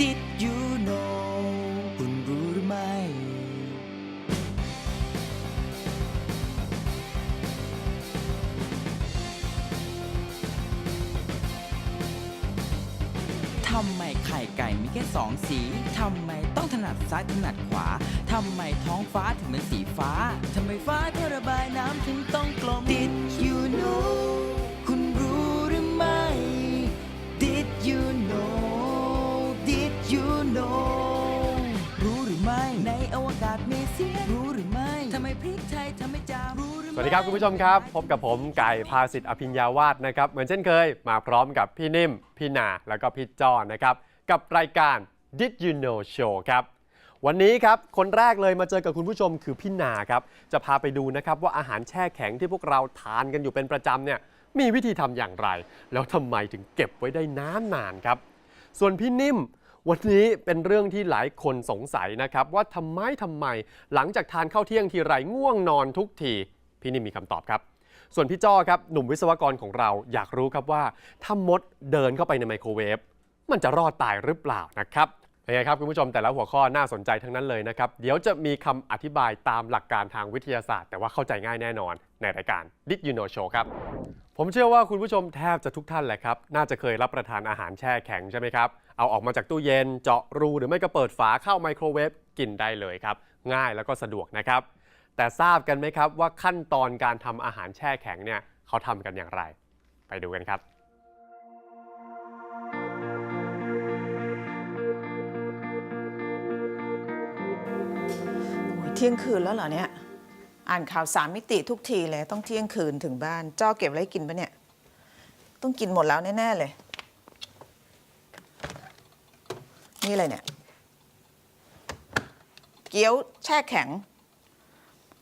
Did you know คุณรู้หรือไม่ ทำไมไข่ไก่มีแค่สองสี ทำไมต้องถนัดซ้ายถนัดขวา ทำไมท้องฟ้าถึงเป็นสีฟ้า ทำไมฟ้าที่ระบายน้ำถึงต้องกลม Did you know สวัสดีครับคุณผู้ชมครับ พบกับผมไก่พาสิทธิ์อภิญญาวาสนะครับ เหมือนเช่นเคยมาพร้อมกับพี่นิ่ม พี่นาแล้วก็พี่จอนะครับ กับรายการ Did You Know Show ครับ วันนี้ครับ คนแรกเลยมาเจอกับคุณผู้ชมคือพี่นาครับ จะพาไปดูนะครับว่าอาหารแช่แข็งที่พวกเราทานกันอยู่เป็นประจำเนี่ยมีวิธีทำอย่างไร แล้วทำไมถึงเก็บไว้ได้นานนานครับ ส่วนพี่นิ่ม วันนี้เป็นเรื่องที่หลายคนสงสัยนะครับว่าทำไมทำไม หลังจากทานข้าวเที่ยงทีไรง่วงนอนทุกที พี่นิ่มมีคำตอบครับ ส่วนพี่จ้อครับหนุ่มวิศวกรของเราอยากรู้ครับว่าถ้ามดเดินเข้าไปในไมโครเวฟมันจะรอดตายหรือเปล่านะครับ ยังไงครับคุณผู้ชมแต่ละหัวข้อน่าสนใจทั้งนั้นเลยนะครับ เดี๋ยวจะมีคำอธิบายตามหลักการทางวิทยาศาสตร์ แต่ว่าเข้าใจง่ายแน่นอนในรายการ Did You Know Show ครับ ผมเชื่อว่าคุณผู้ชมแทบจะทุกท่านแหละครับ น่าจะเคยรับประทานอาหารแช่แข็งใช่ไหมครับ เอาออกมาจากตู้เย็น เจาะรูหรือไม่ก็เปิดฝาเข้าไมโครเวฟกินได้เลยครับ ง่ายแล้วก็สะดวกนะครับ แต่ทราบกันไหมครับว่าขั้นตอนการทำอาหารแช่แข็งเนี่ยเขาทำกันอย่างไร ไปดูกันครับ เที่ยงคืนแล้วเหรอเนี่ย อ่านข่าวสามมิติทุกทีเลยต้องเที่ยงคืนถึงบ้านจ้อเก็บอะไรกินปะเนี่ย ต้องกินหมดแล้วแน่ๆเลย นี่อะไรเนี่ย เกี๊ยวแช่แข็ง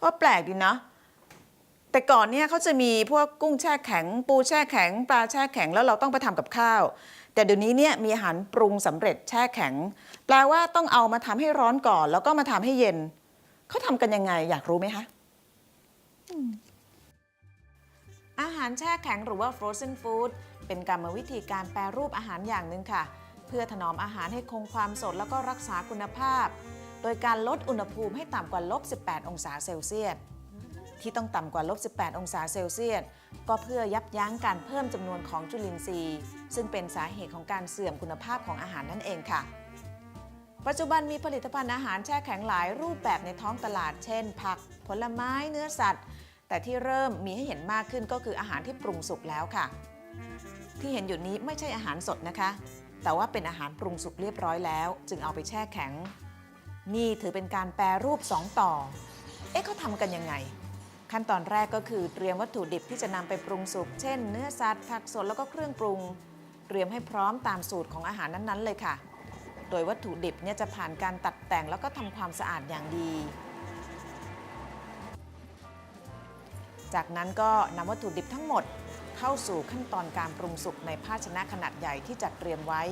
ว่าแปลกดีนะ แต่ก่อนเนี่ยเขาจะมีพวกกุ้งแช่แข็ง ปูแช่แข็ง ปลาแช่แข็งแล้วเราต้องไปทำกับข้าว แต่เดี๋ยวนี้เนี่ยมีอาหารปรุงสำเร็จแช่แข็ง แปลว่าต้องเอามาทำให้ร้อนก่อน แล้วก็มาทำให้เย็น เขาทำกันยังไงอยากรู้ไหมคะอืมอาหารแช่แข็งหรือว่า frozen food เป็นกรรมวิธีการแปรรูปอาหารอย่างหนึ่งค่ะ เพื่อถนอมอาหารให้คงความสดแล้วก็รักษาคุณภาพ โดยการลดอุณหภูมิให้ต่ำกว่าลบ 18 องศาเซลเซียส ที่ต้องต่ำกว่าลบ 18 องศาเซลเซียส ก็เพื่อยับยั้งการเพิ่มจำนวนของจุลินทรีย์ ซึ่งเป็นสาเหตุของการเสื่อมคุณภาพของอาหารนั่นเองค่ะ ปัจจุบันมีผลิตภัณฑ์อาหารแช่แข็งหลายรูปแบบในท้องตลาด เช่น ผัก ผลไม้ เนื้อสัตว์ แต่ที่เริ่มมีให้เห็นมากขึ้นก็คืออาหารที่ปรุงสุกแล้วค่ะ ที่เห็นอยู่นี้ไม่ใช่อาหารสดนะคะ แต่ว่าเป็นอาหารปรุงสุกเรียบร้อยแล้ว จึงเอาไปแช่แข็ง นี่ถือเป็นการแปรรูป 2 ต่อ เอ๊ะเขาทำกันยังไง ขั้นตอนแรกก็คือเตรียมวัตถุดิบที่จะนำไปปรุงสุก เช่น เนื้อสัตว์ ผักสดแล้วก็เครื่องปรุง เตรียมให้พร้อมตามสูตรของอาหารนั้นๆ เลยค่ะ โดยวัตถุดิบเนี่ยจะผ่านการตัดแต่งแล้วก็ทำความสะอาดอย่างดี จากนั้นก็นำวัตถุดิบทั้งหมดเข้าสู่ขั้นตอนการปรุงสุกในภาชนะขนาดใหญ่ที่จัดเตรียมไว้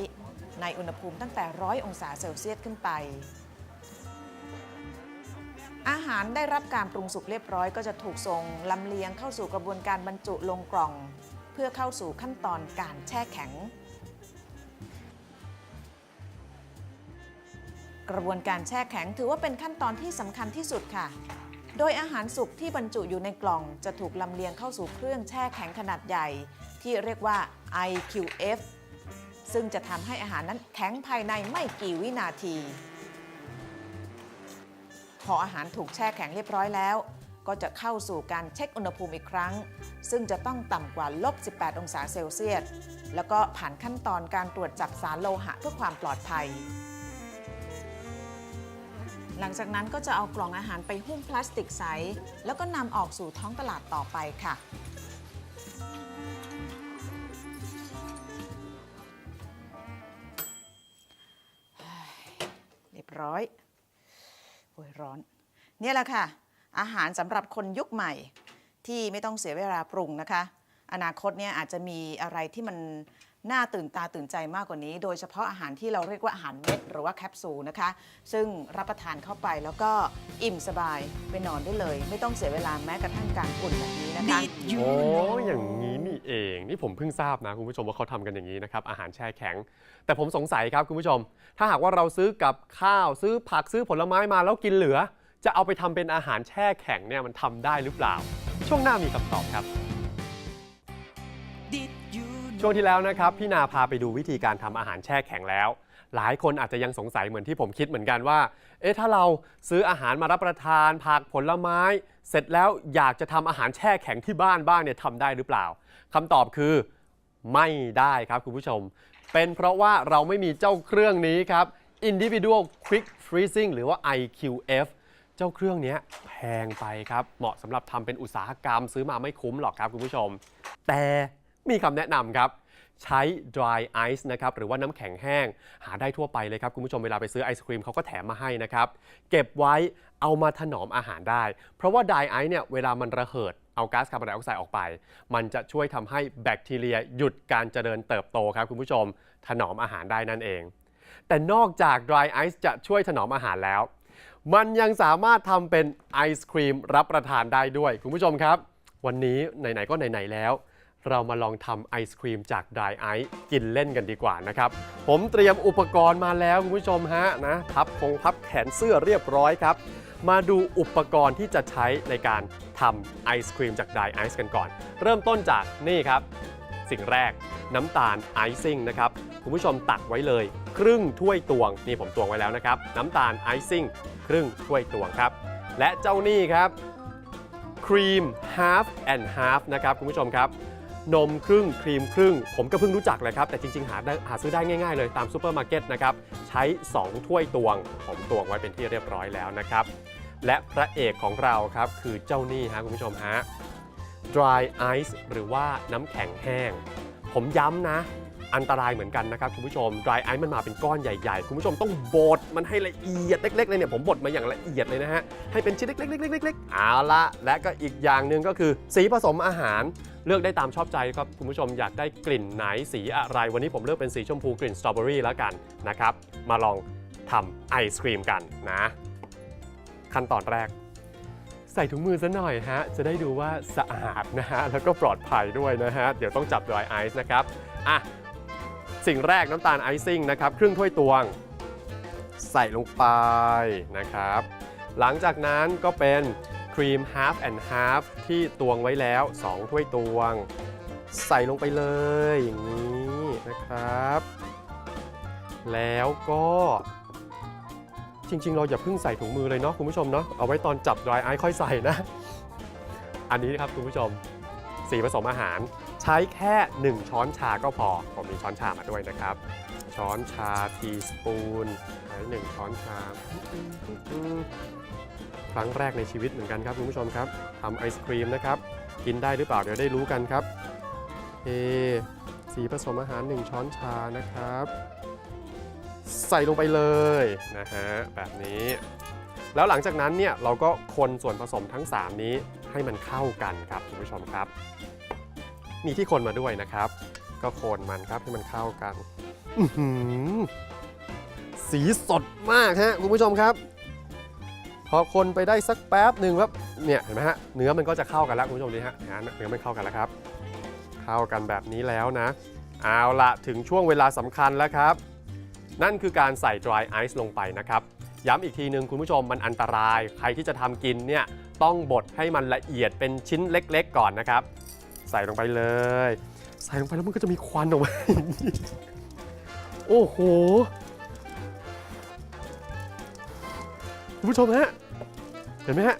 ในอุณหภูมิตั้งแต่ร้อยองศาเซลเซียสขึ้นไป อาหารได้รับการปรุงสุกเรียบร้อยก็จะถูกส่งลำเลียงเข้าสู่กระบวนการบรรจุลงกล่อง เพื่อเข้าสู่ขั้นตอนการแช่แข็ง กระบวนการแช่แข็งถือว่าเป็นขั้นตอนที่สำคัญที่สุดค่ะ โดยอาหารสุกที่บรรจุอยู่ในกล่อง จะถูกลำเลียงเข้าสู่เครื่องแช่แข็งขนาดใหญ่ ที่เรียกว่า IQF ซึ่งจะทำให้อาหารนั้นแข็งภายในไม่กี่วินาที พออาหารถูกแช่แข็งเรียบร้อยแล้ว ก็จะเข้าสู่การเช็คอุณหภูมิอีกครั้ง ซึ่งจะต้องต่ำกว่าลบ 18 องศาเซลเซียส แล้วก็ผ่านขั้นตอนการตรวจจับสารโลหะเพื่อความปลอดภัย หลังจากนั้นก็จะเอากล่องอาหารไปหุ้มพลาสติกใส แล้วก็นำออกสู่ท้องตลาดต่อไปค่ะ เรียบร้อยโอ้ยร้อน เนี่ยแหละค่ะ อาหารสำหรับคนยุคใหม่ ที่ไม่ต้องเสียเวลาปรุงนะคะ อนาคตเนี่ยอาจจะมีอะไรที่มัน น่าตื่นตาตื่นใจมากกว่านี้ โดยเฉพาะอาหารที่เราเรียกว่าอาหารเม็ดหรือว่าแคปซูลนะคะ ซึ่งรับประทานเข้าไปแล้วก็อิ่มสบายไปนอนได้เลย ไม่ต้องเสียเวลาแม้กระทั่งการอุ่นแบบนี้นะคะ Did you โอ้ know อย่างนี้นี่นี่เอง นี่ผมเพิ่งทราบนะคุณผู้ชมว่าเขาทำกันอย่างนี้นะครับ อาหารแช่แข็ง แต่ผมสงสัยครับคุณผู้ชม ถ้าหากว่าเราซื้อกับข้าวซื้อผักซื้อผลไม้มาแล้วกินเหลือ จะเอาไปทำเป็นอาหารแช่แข็งเนี่ยมันทำได้หรือเปล่า ช่วงหน้ามีคำตอบครับ Did you know ช่วงที่แล้วนะครับพี่นาพาไปดูวิธีการทำอาหารแช่แข็งแล้ว หลายคนอาจจะยังสงสัยเหมือนที่ผมคิดเหมือนกันว่า เอ๊ะถ้าเราซื้ออาหารมารับประทานผักผลไม้ เสร็จแล้วอยากจะทำอาหารแช่แข็งที่บ้านบ้างเนี่ยทำได้หรือเปล่าคำตอบคือไม่ได้ครับคุณผู้ชม เป็นเพราะว่าเราไม่มีเจ้าเครื่องนี้ครับ Individual Quick Freezing หรือว่า IQF เจ้าเครื่องนี้แพงไปครับ เหมาะสำหรับทำเป็นอุตสาหกรรมซื้อมาไม่คุ้มหรอกครับคุณผู้ชม แต่ มีคำแนะนำครับ ใช้ dry ice นะครับหรือว่าน้ำแข็งแห้ง หาได้ทั่วไปเลยครับคุณผู้ชมเวลาไปซื้อไอศครีมเขาก็แถมมาให้นะครับ เก็บไว้เอามาถนอมอาหารได้ เพราะว่า dry ice เนี่ยเวลามันระเหิดเอาก๊าซคาร์บอนไดออกไซด์ออกไป มันจะช่วยทำให้แบคทีเรียหยุดการเจริญเติบโตครับคุณผู้ชม ถนอมอาหารได้นั่นเอง แต่นอกจาก dry ice จะช่วยถนอมอาหารแล้ว มันยังสามารถทำเป็นไอศครีมรับประทานได้ด้วย คุณผู้ชมครับ วันนี้ไหนๆก็ไหนๆแล้ว เรามาลองทำไอศครีมจาก dry ice กินเล่นกันดีกว่านะครับ ผมเตรียมอุปกรณ์มาแล้วคุณผู้ชมฮะนะพับคงพับแขนเสื้อเรียบร้อยครับ มาดูอุปกรณ์ที่จะใช้ในการทำไอศครีมจาก dry ice กันก่อน เริ่มต้นจากนี่ครับ สิ่งแรกน้ำตาลไอซิ่งนะครับคุณผู้ชมตักไว้เลย ครึ่งถ้วยตวงนี่ผมตวงไว้แล้วนะครับ น้ำตาลไอซิ่งครึ่งถ้วยตวงครับ และเจ้านี่ครับครีม half and half นะครับคุณผู้ชมครับ นมครึ่งครีมครึ่ง ผมก็เพิ่งรู้จักเลยครับ แต่จริง ๆ หาได้หาซื้อได้ง่ายๆเลยตามซูเปอร์มาร์เก็ตนะครับ ใช้ 2 ถ้วยตวง ผมตวงไว้เป็นที่เรียบร้อยแล้วนะครับ และพระเอกของเราครับ คือเจ้านี่ฮะคุณผู้ชมฮะ dry ice หรือว่าน้ำแข็งแห้ง ผมย้ำนะ อันตรายเหมือนกันนะครับคุณผู้ชม dry ice มันมาเป็นก้อนใหญ่ๆ คุณผู้ชมต้องบดมันให้ละเอียดเล็กๆเลยเนี่ยผมบดมาอย่างละเอียดเลยนะฮะให้เป็นชิ้นเล็กๆๆๆๆเอาละและก็อีกอย่างหนึ่งก็คือสีผสมอาหาร เลือกได้ตามชอบใจครับคุณผู้ชมอยากได้กลิ่นไหนสีอะไร วันนี้ผมเลือกเป็นสีชมพูกลิ่นสตรอเบอรี่แล้วกันนะครับ มาลองทำไอศครีมกันนะ ขั้นตอนแรก ใส่ถุงมือซะหน่อยฮะ จะได้ดูว่าสะอาดนะฮะ แล้วก็ปลอดภัยด้วยนะฮะ เดี๋ยวต้องจับ dry ice นะครับ อะ สิ่งแรกน้ำตาลไอซิ่งนะครับ ครึ่งถ้วยตวง ใส่ลงไปนะครับ หลังจากนั้นก็เป็น ครีม half and half ที่ตวงไว้แล้ว 2 ถ้วยตวง ใส่ลงไปเลยอย่างนี้นะครับ แล้วก็จริง ๆ เราอย่าเพิ่งใส่ถุงมือเลยเนาะคุณผู้ชมเนาะเอาไว้ตอนจับ dry ice ค่อยใส่นะ อันนี้นะครับคุณผู้ชมสีผสมอาหาร ใช้แค่ 1 ช้อนชาก็พอ ผมมีช้อนชามาด้วยนะครับ ช้อนชาทีสปูนใช้หนึ่งช้อนชา ครั้งแรกในชีวิตเหมือนกันครับคุณผู้ชมครับทำไอศครีมนะครับ กินได้หรือเปล่าเดี๋ยวได้รู้กันครับเอสีผสมอาหาร 1 ช้อนชานะครับ ใส่ลงไปเลยนะฮะแบบนี้ แล้วหลังจากนั้นเนี่ยเราก็คนส่วนผสมทั้ง 3 นี้ให้มันเข้ากันครับคุณผู้ชมครับ มีที่คนมาด้วยนะครับ ก็คนมันครับให้มันเข้ากันหือสีสดมากฮะคุณผู้ชมครับ พอคนไปได้สักแป๊บหนึ่งแล้วเนี่ยเห็นไหมฮะเนื้อมันก็จะเข้ากันแล้วคุณผู้ชมดีฮะนะเนื้อมันเข้ากันแล้วครับ เข้ากันแบบนี้แล้วนะ เอาละถึงช่วงเวลาสำคัญแล้วครับ นั่นคือการใส่ dry ice ลงไปนะครับย้ำอีกทีหนึ่งคุณผู้ชมมันอันตราย ใครที่จะทำกินเนี่ยต้องบดให้มันละเอียดเป็นชิ้นเล็กๆ ก่อนนะครับ ใส่ลงไปเลย ใส่ลงไปแล้วมันก็จะมีควันออกมาโอ้โห คุณผู้ชมฮะ เห็นไหมฮะ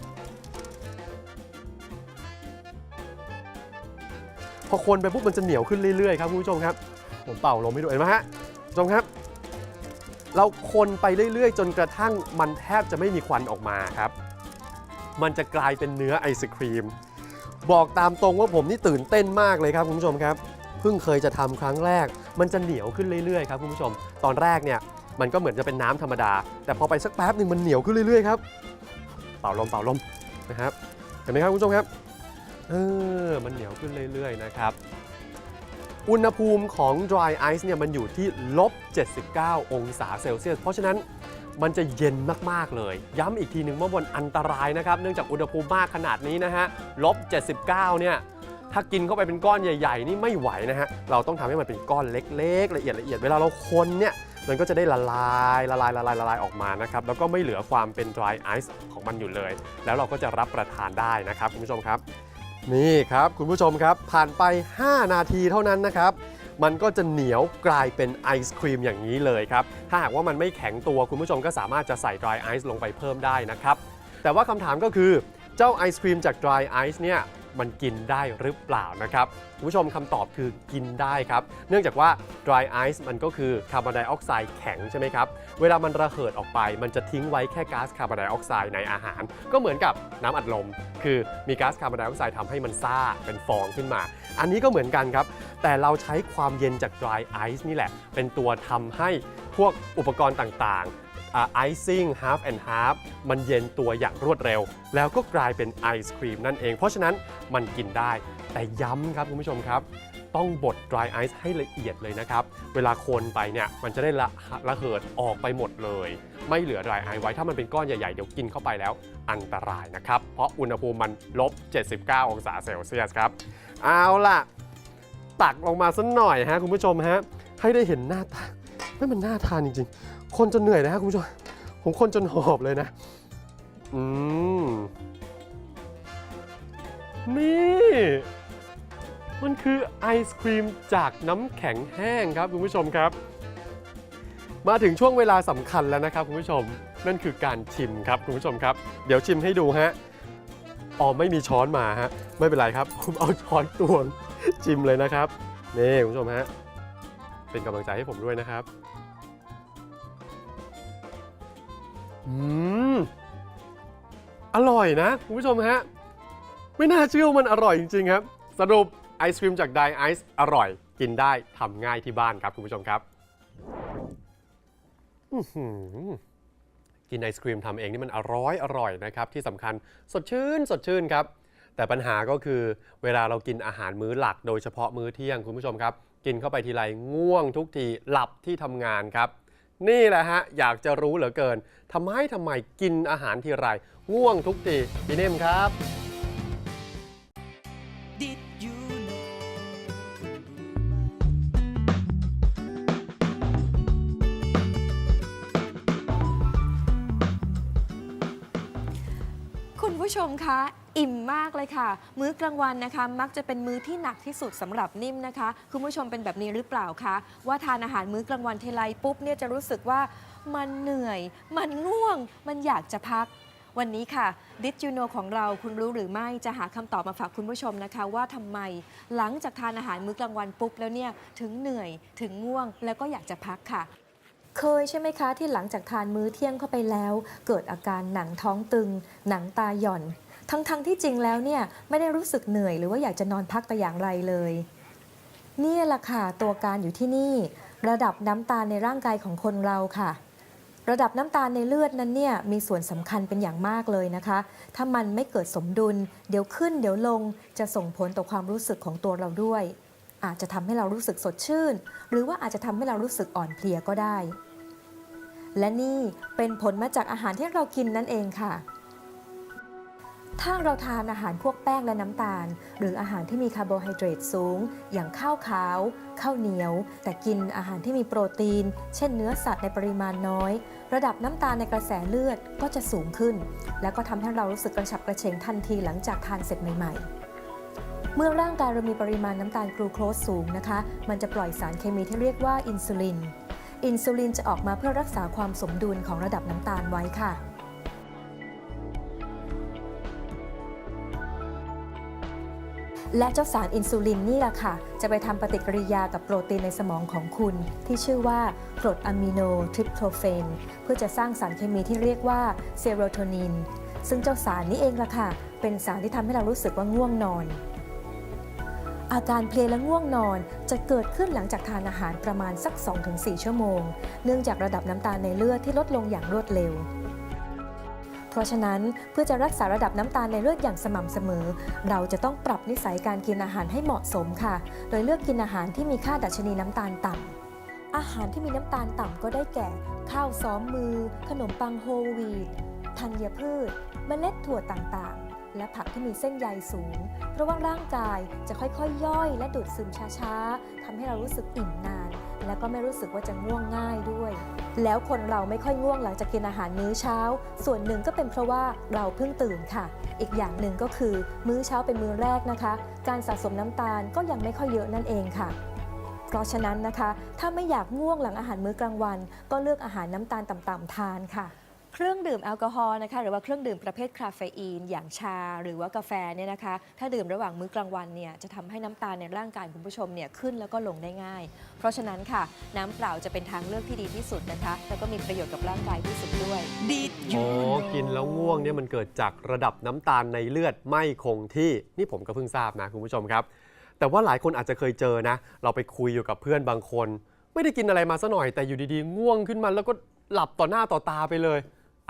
พอคนไปปุ๊บมันจะเหนียวขึ้นเรื่อยๆครับคุณผู้ชมครับ ผมเป่าลมให้ดูเห็นไหมฮะคุณผู้ชมครับ เราคนไปเรื่อยๆ จนกระทั่งมันแทบจะไม่มีควันออกมาครับ มันจะกลายเป็นเนื้อไอศครีม บอกตามตรงว่าผมนี่ตื่นเต้นมากเลยครับคุณผู้ชมครับเพิ่งเคยจะทำครั้งแรก มันจะเหนียวขึ้นเรื่อยๆครับคุณผู้ชม ตอนแรกเนี่ย มันก็เหมือนจะเป็นน้ำธรรมดา แต่พอไปสักแป๊บหนึ่งมันเหนียวขึ้นเรื่อยๆครับ เป่าลมเป่าลมนะครับ เห็นไหมครับคุณผู้ชมครับ เออ มันเหนียวขึ้นเรื่อยๆนะครับ อุณหภูมิของ dry ice เนี่ยมันอยู่ที่ลบ 79 องศาเซลเซียส เพราะฉะนั้นมันจะเย็นมาก ๆ เลย ย้ำอีกทีหนึ่งว่าบนอันตรายนะครับ เนื่องจากอุณหภูมิมากขนาดนี้นะฮะลบ 79 เนี่ย ถ้ากินเข้าไปเป็นก้อนใหญ่ ๆ นี่ไม่ไหวนะฮะ เราต้องทำให้มันเป็นก้อนเล็ก ๆ ละเอียดละเอียด เวลาเราคนเนี่ย มันก็จะได้ละลายละลายละลายละลายออกมานะครับแล้วก็ไม่เหลือความเป็น dry ice ของมันอยู่เลย แล้วเราก็จะรับประทานได้นะครับคุณผู้ชมครับ นี่ครับคุณผู้ชมครับ ผ่านไป 5 นาทีเท่านั้นนะครับ มันก็จะเหนียวกลายเป็นไอศครีมอย่างนี้เลยครับ ถ้าหากว่ามันไม่แข็งตัวคุณผู้ชมก็สามารถจะใส่ dry ice ลงไปเพิ่มได้นะครับ แต่ว่าคำถามก็คือเจ้าไอศครีมจาก dry ice เนี่ย มันกินได้หรือเปล่านะครับคุณผู้ชมคำตอบคือกินได้ครับ เนื่องจากว่า dry ice มันก็คือคาร์บอนไดออกไซด์แข็งใช่ไหมครับ เวลามันระเหิดออกไป มันจะทิ้งไว้แค่ก๊าซคาร์บอนไดออกไซด์ในอาหาร ก็เหมือนกับน้ำอัดลม คือมีก๊าซคาร์บอนไดออกไซด์ทำให้มันซ่าเป็นฟองขึ้นมา อันนี้ก็เหมือนกันครับ แต่เราใช้ความเย็นจาก dry ice นี่แหละ เป็นตัวทำให้พวกอุปกรณ์ต่างๆ ไอซิ่ง half and half มันเย็นตัวอย่างรวดเร็ว แล้วก็กลายเป็นไอศครีมนั่นเอง เพราะฉะนั้นมันกินได้ แต่ย้ำครับคุณผู้ชมครับ ต้องบด dry ice ให้ละเอียดเลยนะครับ เวลาคนไปเนี่ยมันจะได้ละระเหิดออกไปหมดเลย ไม่เหลือ dry ice ไว้ถ้ามันเป็นก้อนใหญ่ๆ เดี๋ยวกินเข้าไปแล้วอันตรายนะครับ เพราะอุณหภูมิมันลบ 79 องศาเซลเซียสครับ เอาล่ะ ตักลงมาสักหน่อยฮะคุณผู้ชมฮะให้ได้เห็นหน้าตาไม่มันน่าทานจริงๆ คนจนเหนื่อยนะฮะคุณผู้ชมผมคนจนหอบเลยนะ อืม นี่ มันคือไอศครีมจากน้ำแข็งแห้งครับคุณผู้ชมครับ มาถึงช่วงเวลาสำคัญแล้วนะครับคุณผู้ชม นั่นคือการชิมครับคุณผู้ชมครับ เดี๋ยวชิมให้ดูฮะอ๋อไม่มีช้อนมาฮะ ไม่เป็นไรครับ ผมเอาช้อนตวงชิมเลยนะครับ นี่คุณผู้ชมฮะ เป็นกำลังใจให้ผมด้วยนะครับ อืม อร่อยนะคุณผู้ชมฮะ ไม่น่าเชื่อว่ามันอร่อยจริงๆครับ สรุปไอศครีมจากไดไอซ์อร่อย กินได้ทำง่ายที่บ้านครับคุณผู้ชมครับอื้อหือกินไอศครีมทำเองนี่มันอร่อยอร่อยนะครับ ที่สำคัญสดชื่นสดชื่นครับ แต่ปัญหาก็คือเวลาเรากินอาหารมื้อหลัก โดยเฉพาะมื้อเที่ยงคุณผู้ชมครับ กินเข้าไปทีไรง่วงทุกทีหลับที่ทำงานครับ นี่แหละฮะ อยากจะรู้เหลือเกินทำไมทำไมกินอาหารทีไร ง่วงทุกทีพี่เนมครับ Did you know คุณผู้ชมคะ อิ่มมากเลยค่ะ มื้อกลางวันนะคะ มักจะเป็นมื้อที่หนักที่สุดสำหรับนิ่มนะคะ คุณผู้ชมเป็นแบบนี้หรือเปล่าคะว่าทานอาหารมื้อกลางวันเทไรปุ๊บเนี่ยจะรู้สึกว่ามันเหนื่อย มันง่วง มันอยากจะพัก วันนี้ค่ะ Did you know ของเราคุณรู้หรือไม่จะหาคำตอบมาฝากคุณผู้ชมนะคะ ว่าทำไมหลังจากทานอาหารมื้อกลางวันปุ๊บแล้วเนี่ยถึงเหนื่อยถึงง่วงแล้วก็อยากจะพักค่ะเคยใช่ไหมคะที่หลังจากทานมื้อเที่ยงเข้าไปแล้ว เกิดอาการหนังท้องตึง หนังตาหย่อน ทั้งๆทที่จริงแล้วเนี่ยไม่ได้รู้สึกเหนื่อย หรือว่าอยากจะนอนพักแต่อย่างไรเลยเนี่ยแหละค่ะตัวการอยู่ที่นี่ ระดับน้ำตาลในร่างกายของคนเราค่ะ ระดับน้ำตาลในเลือดนั้นเนี่ยมีส่วนสำคัญเป็นอย่างมากเลยนะคะ ถ้ามันไม่เกิดสมดุล เดี๋ยวขึ้นเดี๋ยวลงจะส่งผลต่อความรู้สึกของตัวเราด้วย อาจจะทำให้เรารู้สึกสดชื่น หรือว่าอาจจะทำให้เรารู้สึกอ่อนเพลียก็ได้ และนี่เป็นผลมาจากอาหารที่เรากินนั่นเองค่ะ ถ้าเราทานอาหารพวกแป้งและน้ำตาล หรืออาหารที่มีคาร์โบไฮเดรตสูง อย่างข้าวขาว ข้าวเหนียว แต่กินอาหารที่มีโปรตีน เช่นเนื้อสัตว์ในปริมาณน้อย ระดับน้ำตาลในกระแสเลือดก็จะสูงขึ้น แล้วก็ทำให้เรารู้สึกกระฉับกระเฉงทันทีหลังจากทานเสร็จใหม่ๆเมื่อร่างกายเรามีปริมาณน้ำตาลกลูโคสสูงนะคะ มันจะปล่อยสารเคมีที่เรียกว่าอินซูลิน อินซูลินจะออกมาเพื่อรักษาความสมดุลของระดับน้ำตาลไว้ค่ะ และเจ้าสารอินซูลินนี่แหละค่ะ จะไปทำปฏิกิริยากับโปรตีนในสมองของคุณ ที่ชื่อว่ากรดอะมิโนทริปโตเฟนเพื่อจะสร้างสารเคมีที่เรียกว่าเซโรโทนิน ซึ่งเจ้าสารนี้เองล่ะค่ะ เป็นสารที่ทำให้เรารู้สึกว่าง่วงนอน อาการเพลียและง่วงนอนจะเกิดขึ้นหลังจากทานอาหารประมาณสัก 2-4 ชั่วโมง เนื่องจากระดับน้ำตาลในเลือดที่ลดลงอย่างรวดเร็ว เพราะฉะนั้นเพื่อจะรักษาระดับน้ำตาลในเลือดอย่างสม่ำเสมอ เราจะต้องปรับนิสัยการกินอาหารให้เหมาะสมค่ะ โดยเลือกกินอาหารที่มีค่าดัชนีน้ำตาลต่ำอาหารที่มีน้ำตาลต่ำก็ได้แก่ ข้าวซ้อมมือ ขนมปังโฮลวีตธัญพืช เมล็ดถั่วต่างๆ และผักที่มีเส้นใยสูง เพราะว่าร่างกายจะค่อยๆย่อย และดูดซึมช้าๆทำให้เรารู้สึกอิ่มนาน แล้วก็ไม่รู้สึกว่าจะง่วงง่ายด้วย แล้วคนเราไม่ค่อยง่วงหลังจากกินอาหารมื้อเช้า ส่วนหนึ่งก็เป็นเพราะว่าเราเพิ่งตื่นค่ะ อีกอย่างหนึ่งก็คือมื้อเช้าเป็นมื้อแรกนะคะ การสะสมน้ำตาลก็ยังไม่ค่อยเยอะนั่นเองค่ะเพราะฉะนั้นนะคะ ถ้าไม่อยากง่วงหลังอาหารมื้อกลางวัน ก็เลือกอาหารน้ำตาลต่ำๆทานค่ะ เครื่องดื่มแอลกอฮอล์นะคะหรือว่าเครื่องดื่มประเภทคาเฟอีน อย่างชาหรือว่ากาแฟเนี่ยนะคะ ถ้าดื่มระหว่างมื้อกลางวันเนี่ยจะทำให้น้ำตาลในร่างกายคุณผู้ชมเนี่ยขึ้นแล้วก็ลงได้ง่าย เพราะฉะนั้นค่ะ น้ำเปล่าจะเป็นทางเลือกที่ดีที่สุดนะคะ แล้วก็มีประโยชน์กับร่างกายที่สุดด้วย Did โอ้กินแล้วง่วงเนี่ยมันเกิดจากระดับน้ำตาลในเลือดไม่คงที่นี่ผมก็เพิ่งทราบนะคุณผู้ชมครับ แต่ว่าหลายคนอาจจะเคยเจอนะ เราไปคุยอยู่กับเพื่อนบางคน ไม่ได้กินอะไรมาซะหน่อยแต่อยู่ดีๆ ง่วงขึ้นมาแล้วก็หลับต่อหน้าต่อตาไปเลย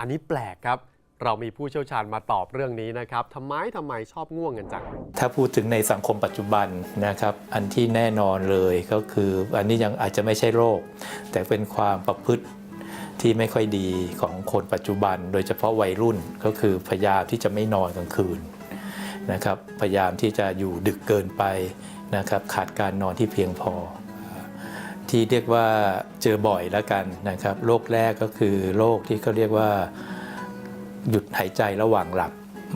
อันนี้แปลกครับ เรามีผู้เชี่ยวชาญมาตอบเรื่องนี้นะครับทำไมทำไมชอบง่วงกันจัง ถ้าพูดถึงในสังคมปัจจุบันนะครับ อันที่แน่นอนเลยก็คือ อันนี้ยังอาจจะไม่ใช่โรค แต่เป็นความประพฤติที่ไม่ค่อยดีของคนปัจจุบัน โดยเฉพาะวัยรุ่นก็คือพยายามที่จะไม่นอนกลางคืนนะครับ พยายามที่จะอยู่ดึกเกินไปนะครับ ขาดการนอนที่เพียงพอ ที่เรียกว่าเจอบ่อยแล้วกันนะครับ โรคแรกก็คือโรคที่เขาเรียกว่าหยุดหายใจระหว่างหลับ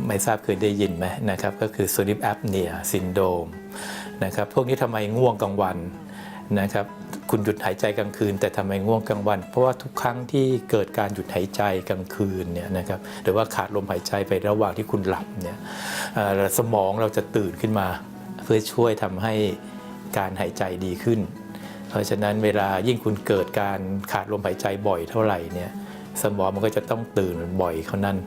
ไม่ทราบเคยได้ยินไหมนะครับ ก็คือ sleep apnea syndrome นะครับ พวกนี้ทำไมง่วงกลางวันนะครับ คุณหยุดหายใจกลางคืน แต่ทำไมง่วงกลางวัน เพราะว่าทุกครั้งที่เกิดการหยุดหายใจกลางคืนเนี่ยนะครับหรือว่าขาดลมหายใจไประหว่างที่คุณหลับเนี่ยสมองเราจะตื่นขึ้นมา เพื่อช่วยทำให้การหายใจดีขึ้น ราะฉะนั้นเวลายิ่งคุณเกิดการขาดลมหายใจบ่อยเท่าไหร่เนี่ยสมองมันก็จะต้องตื่นบ่อยเท่านั้น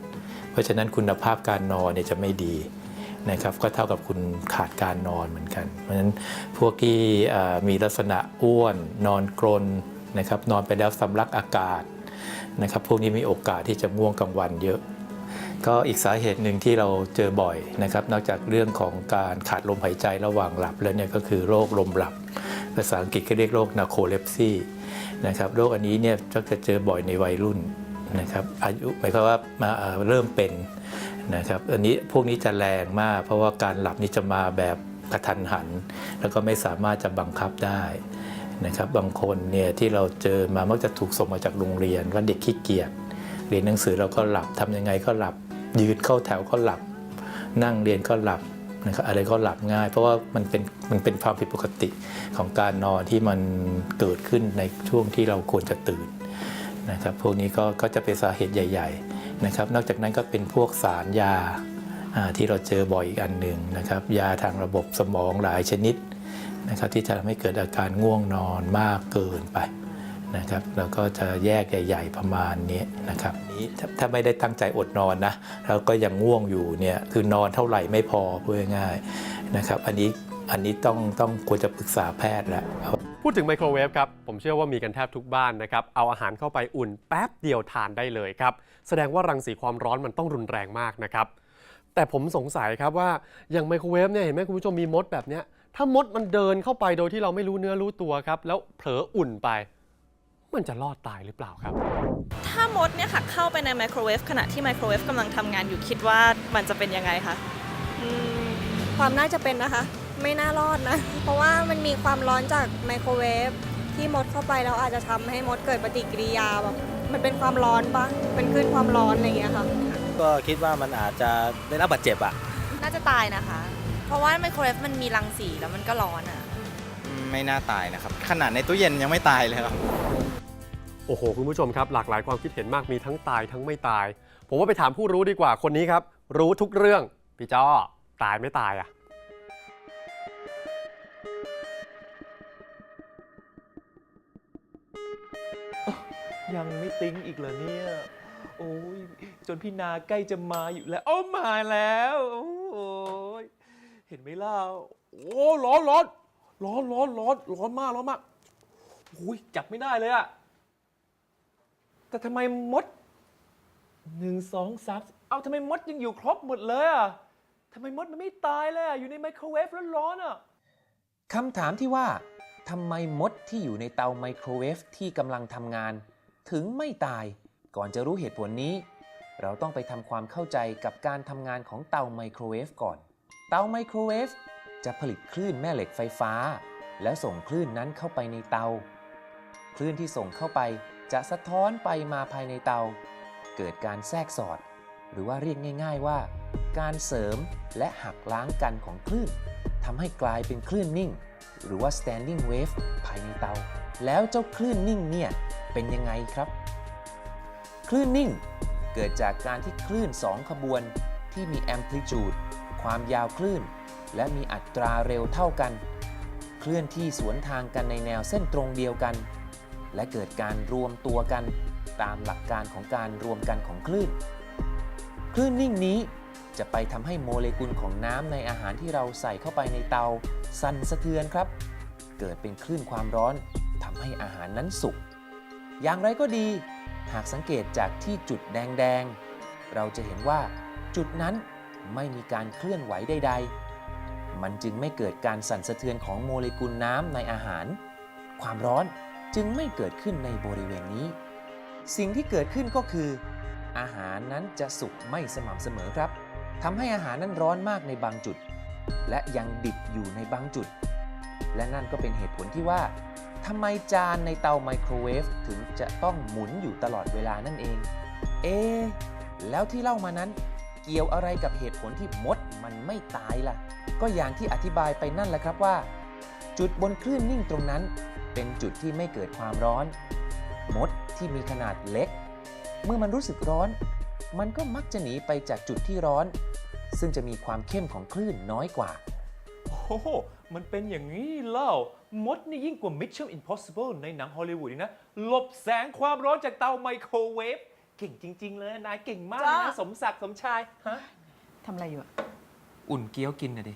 เพราะฉะนั้นคุณภาพการนอนเนี่ยจะไม่ดีนะครับก็เท่ากับคุณขาดการนอนเหมือนกัน เพราะฉะนั้นพวกที่มีลักษณะอ้วน นอนกรนนะครับนอนไปแล้วสำลักอากาศนะครับพวกนี้มีโอกาสที่จะง่วงกลางวันเยอะ ก็อีกสาเหตุหนึ่งที่เราเจอบ่อยนะครับนอกจากเรื่องของการขาดลมหายใจระหว่างหลับแล้วเนี่ยก็คือโรคลมหลับ ภาษาอังกฤษก็เรียกโรคนาโคเลปซีนะครับโรคอันนี้เนี่ยก็จะเจอบ่อยในวัยรุ่นนะครับอายุหมายความว่ามาเริ่มเป็นนะครับอันนี้พวกนี้จะแรงมาก เพราะว่าการหลับนี่จะมาแบบกระทันหัน แล้วก็ไม่สามารถจะบังคับได้นะครับบางคนเนี่ยที่เราเจอมามักจะถูกส่งมาจากโรงเรียนว่าเด็กขี้เกียจเรียนหนังสือเราก็หลับทำยังไงก็หลับยืนเข้าแถวก็หลับ นั่งเรียนก็หลับ นะครับอะไรก็หลับง่าย เพราะว่ามันเป็นมันเป็นความผิดปกติของการนอนที่มันเกิดขึ้นในช่วงที่เราควรจะตื่นนะครับพวกนี้ก็ก็จะเป็นสาเหตุใหญ่ ๆนะครับ นอกจากนั้นก็เป็นพวกสารยาอ่าที่เราเจอบ่อยอีกอันหนึ่งนะครับ ยาทางระบบสมองหลายชนิดนะครับที่จะทำให้เกิดอาการง่วงนอนมากเกินไป นะครับแล้วก็จะแยกใหญ่ ๆ ประมาณนี้นะครับนี้ถ้าไม่ได้ตั้งใจอดนอนนะแล้วก็ยังง่วงอยู่เนี่ยคือนอนเท่าไหร่ไม่พอพูดง่ายๆนะครับอันนี้อันนี้ต้องต้องควรจะปรึกษาแพทย์แล้วพูดถึงไมโครเวฟครับ ผมเชื่อว่ามีกันแทบทุกบ้านนะครับ เอาอาหารเข้าไปอุ่นแป๊บเดียวทานได้เลยครับ แสดงว่ารังสีความร้อนมันต้องรุนแรงมากนะครับ แต่ผมสงสัยครับว่าอย่างไมโครเวฟเนี่ยเห็นไหมคุณผู้ชมมีมดแบบเนี้ยถ้ามดมันเดินเข้าไปโดยที่เราไม่รู้เนื้อรู้ตัวครับ แล้วเผลออุ่นไป มันจะรอดตายหรือเปล่าครับ ถ้ามดเนี่ยค่ะเข้าไปในไมโครเวฟขณะที่ไมโครเวฟกำลังทำงานอยู่คิดว่ามันจะเป็นยังไงคะอืมความน่าจะเป็นนะคะ ไม่น่ารอดนะ เพราะว่ามันมีความร้อนจากไมโครเวฟที่มดเข้าไปแล้วอาจจะทำให้มดเกิดปฏิกิริยาแบบมันเป็นความร้อนปะเป็นคลื่นความร้อนอะไรอย่างเงี้ยค่ะ ก็คิดว่ามันอาจจะได้รับบาดเจ็บอะน่าจะตายนะคะ เพราะว่าไมโครเวฟมันมีรังสีแล้วมันก็ร้อนอะ ไม่น่าตายนะครับ ขนาดในตู้เย็นยังไม่ตายเลยครับ โอ้โห คุณผู้ชมครับ หลากหลายความคิดเห็นมากมีทั้งตายทั้งไม่ตาย ผมว่าไปถามผู้รู้ดีกว่าคนนี้ครับ รู้ทุกเรื่อง พี่จ้อตายไม่ตายอะยังไม่ติ้งอีกเหรอเนี่ย โอ้ยจนพี่นาใกล้จะมาอยู่แล้วโอ้มาแล้ว โอ้ยเห็นไหมล่ะโอ้ร้อนร้อนร้อนร้อนร้อนร้อนมากร้อนมากโอ้ยจับไม่ได้เลยอะ แต่ทำไมมดหนึ่งสองสามเอาทำไมมดยังอยู่ครบหมดเลยอะทำไมมดมันไม่ตายเลยอะอยู่ในไมโครเวฟร้อนๆอะคำถามที่ว่าทำไมมดที่อยู่ในเตาไมโครเวฟที่กำลังทำงาน ถึงไม่ตาย ก่อนจะรู้เหตุผลนี้ เราต้องไปทำความเข้าใจกับการทำงานของเตาไมโครเวฟก่อน เตาไมโครเวฟจะผลิตคลื่นแม่เหล็กไฟฟ้า แล้วส่งคลื่นนั้นเข้าไปในเตา คลื่นที่ส่งเข้าไป จะสะท้อนไปมาภายในเตา เกิดการแทรกสอด หรือว่าเรียกง่าย ๆว่า การเสริมและหักล้างกันของคลื่นทำให้กลายเป็นคลื่นนิ่ง หรือว่า standing wave ภายในเตา แล้วเจ้าคลื่นนิ่งเนี่ยเป็นยังไงครับ คลื่นนิ่ง เกิดจากการที่คลื่น 2 ขบวนที่มี amplitude ความยาวคลื่น และมีอัตราเร็วเท่ากัน เคลื่อนที่สวนทางกันในแนวเส้นตรงเดียวกัน และเกิดการรวมตัวกันตามหลักการของการรวมกันของคลื่น คลื่นนิ่งนี้จะไปทำให้โมเลกุลของน้ำในอาหารที่เราใส่เข้าไปในเตา สั่นสะเทือนครับ เกิดเป็นคลื่นความร้อนทำให้อาหารนั้นสุก อย่างไรก็ดี หากสังเกตจากที่จุดแดงๆ เราจะเห็นว่าจุดนั้นไม่มีการเคลื่อนไหวใด ๆ มันจึงไม่เกิดการสั่นสะเทือนของโมเลกุลน้ำในอาหาร ความร้อน จึงไม่เกิดขึ้นในบริเวณนี้ สิ่งที่เกิดขึ้นก็คือ อาหารนั้นจะสุกไม่สม่ำเสมอครับทำให้อาหารนั้นร้อนมากในบางจุด และยังดิบอยู่ในบางจุด และนั่นก็เป็นเหตุผลที่ว่าทำไมจานในเตาไมโครเวฟถึงจะต้องหมุนอยู่ตลอดเวลานั่นเอง เอะแล้วที่เล่ามานั้นเกี่ยวอะไรกับเหตุผลที่มดมันไม่ตายล่ะ ก็อย่างที่อธิบายไปนั่นแหละครับว่า จุดบนคลื่นนิ่งตรงนั้น เป็นจุดที่ไม่เกิดความร้อน มดที่มีขนาดเล็ก เมื่อมันรู้สึกร้อน มันก็มักจะหนีไปจากจุดที่ร้อน ซึ่งจะมีความเข้มของคลื่นน้อยกว่า โอ้โห มันเป็นอย่างนี้เล่ามดนี่ยิ่งกว่า Mission Impossible ในหนังฮอลลีวูดอีกนะ หลบแสงความร้อนจากเตาไมโครเวฟ เก่งจริง ๆ เลยนายเก่งมากเลยนะ จ้า สมศักดิ์สมชาย ฮะ ทำอะไรอยู่อะอุ่นเกี๊ยวกินนะดิ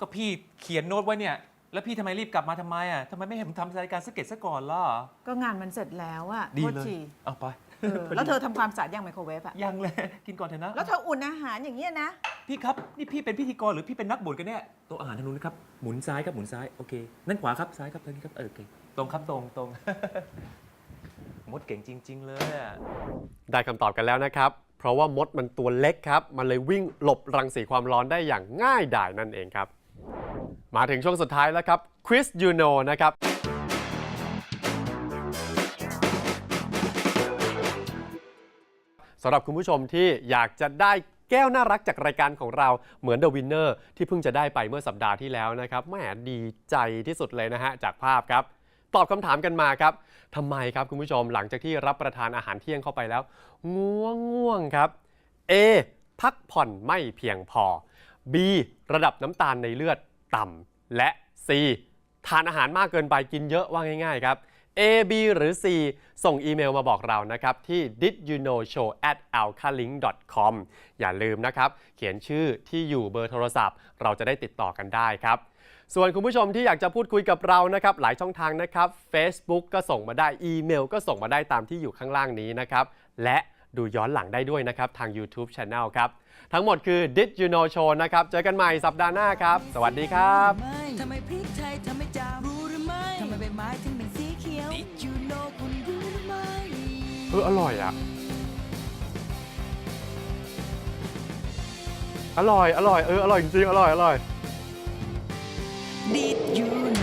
ก็พี่เขียนโน้ตไว้เนี่ย แล้วพี่ทำไมรีบกลับมาทำไมอะทำไมไม่เห็นผมทำรายการสกเก็ตซะก่อนล่ะ ก็งานมันเสร็จแล้วอะดีโทษเลยทีเอาไปเออแล้วเธอทำความสะอาดยังไมโครเวฟอะยังเลย กินก่อนเถอะนะ แล้วเธออุ่นอาหารอย่างเงี้ยนะ พี่ครับ นี่พี่เป็นพิธีกรหรือพี่เป็นนักบ่นกันแน่โต๊ะอาหารทางนู้นนะครับ หมุนซ้ายครับหมุนซ้าย โอเค นั่นขวาครับซ้ายครับทางนี้ครับเออโอเค ตรงครับตรงตรง มดเก่งจริง ๆ เลยอะได้คำตอบกันแล้วนะครับ เพราะว่ามดมันตัวเล็กครับ มันเลยวิ่งหลบรังสีความร้อนได้อย่างง่ายดายนั่นเองครับ มาถึงช่วงสุดท้ายแล้วครับ Quiz You Know นะครับสำหรับคุณผู้ชมที่อยากจะได้แก้วน่ารักจากรายการของเราเหมือน The Winner ที่เพิ่งจะได้ไปเมื่อสัปดาห์ที่แล้วนะครับแหมดีใจที่สุดเลยนะฮะ จากภาพครับ ตอบคำถามกันมาครับทำไมครับคุณผู้ชมหลังจากที่รับประทานอาหารเที่ยงเข้าไปแล้ว ง่วงง่วงครับ A พักผ่อนไม่เพียงพอ B ระดับน้ำตาลในเลือด ต่ำและ C ทานอาหารมากเกินไปกินเยอะว่าง่ายๆครับ A B หรือ C ส่งอีเมลมาบอกเรานะครับ ที่ did you know show at alkalink com อย่าลืมนะครับ เขียนชื่อที่อยู่เบอร์โทรศัพท์ เราจะได้ติดต่อกันได้ครับ ส่วนคุณผู้ชมที่อยากจะพูดคุยกับเรานะครับ หลายช่องทางนะครับ Facebook ก็ส่งมาได้อีเมล ก็ส่งมาได้ตามที่อยู่ข้างล่างนี้นะครับ และ ดูย้อนหลังได้ด้วยนะครับ ทาง YouTube Channel ครับ ทั้งหมดคือ Did You Know Show นะครับ เจอกันใหม่สัปดาห์หน้าครับ สวัสดีครับทำไมพริกไทยทำไมจารู้หรือไม่ทำไมใบไม้ถึงเป็นสีเขียว Did you know คุณรู้หรือไม่เอออร่อยอะ อร่อย อร่อย เออ อร่อยจริงอร่อย อร่อย Did you know